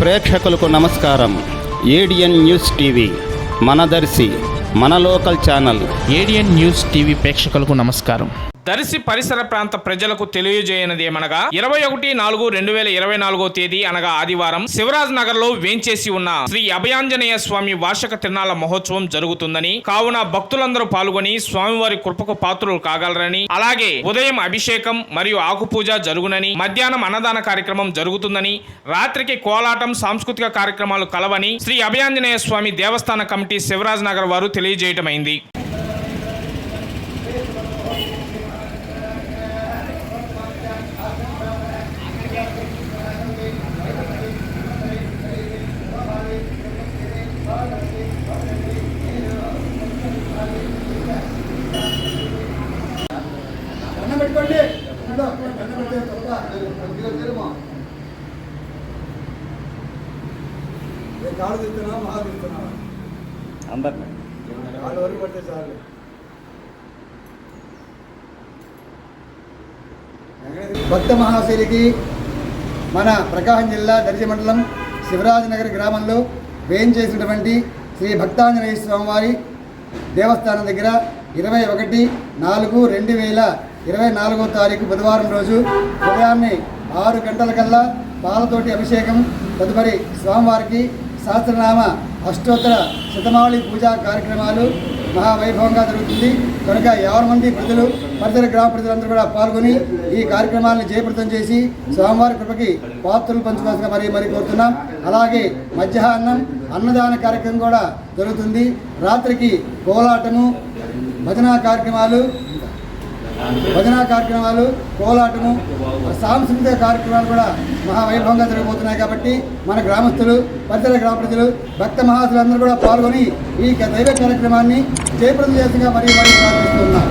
ప్రేక్షకులకు నమస్కారం. ADN news TV మనదర్శి మన లోకల్ ఛానల్. ఏడియన్ న్యూస్ టీవీ ప్రేక్షకులకు నమస్కారం. దర్శి పరిసర ప్రాంత ప్రజలకు తెలియజేయనది ఏమనగా ఇరవై ఒకటి నాలుగు రెండు వేల ఇరవై నాలుగో తేదీ అనగా ఆదివారం శివరాజ్ నగర్లో వేంచేసి ఉన్న శ్రీ అభయాంజనేయ స్వామి వార్షిక తిరునాళ్ళ మహోత్సవం జరుగుతుందని కావున భక్తులందరూ పాల్గొని స్వామివారి కృపకు పాత్రులు కాగలరని అలాగే ఉదయం అభిషేకం మరియు ఆకుపూజ జరుగునని మధ్యాహ్నం అన్నదాన కార్యక్రమం జరుగుతుందని రాత్రికి కోలాటం సాంస్కృతిక కార్యక్రమాలు కలవని శ్రీ అభయాంజనేయ స్వామి దేవస్థాన కమిటీ శివరాజ్ నగర్ వారు తెలియజేయటమైంది. పెట్టుకోండి. మహా అందరినీ కాళ్ళు వరకు పడితే చాలు. భక్త మహాశైలికి మన ప్రకాశం జిల్లా దర్శి మండలం శివరాజనగర్ గ్రామంలో వేయించేసినటువంటి శ్రీ భక్తాంజనేయ స్వామివారి దేవస్థానం దగ్గర ఇరవై ఒకటి నాలుగు రెండు వేల ఇరవై నాలుగో తారీఖు బుధవారం రోజు ఉదయాన్నే ఆరు గంటలకల్లా పాలతోటి అభిషేకం తదుపరి స్వామివారికి సహస్రనామ అష్టోత్తర శతమావళి పూజా కార్యక్రమాలు మహావైభవంగా జరుగుతుంది. కనుక యాభై మంది ప్రజలు పరిసర గ్రామ ప్రజలందరూ కూడా పాల్గొని ఈ కార్యక్రమాలను జయప్రదం చేసి స్వామివారి కృపకి పాత్రలు పంచుకోవాల్సిన మరి మరి కోరుతున్నాం. అలాగే మధ్యాహ్నం అన్నదాన కార్యక్రమం కూడా జరుగుతుంది. రాత్రికి కోలాటము భజనా కార్యక్రమాలు భజనా కార్యక్రమాలు కోలాటము సాంస్కృతిక కార్యక్రమాలు కూడా మహావైభవంగా జరగబోతున్నాయి కాబట్టి మన గ్రామస్తులు పరిసర గ్రామ ప్రజలు భక్త మహాసులందరూ కూడా పాల్గొని ఈ దైవ కార్యక్రమాన్ని జయప్రదం చేసిగా మరియు మరి ప్రార్థిస్తున్నాం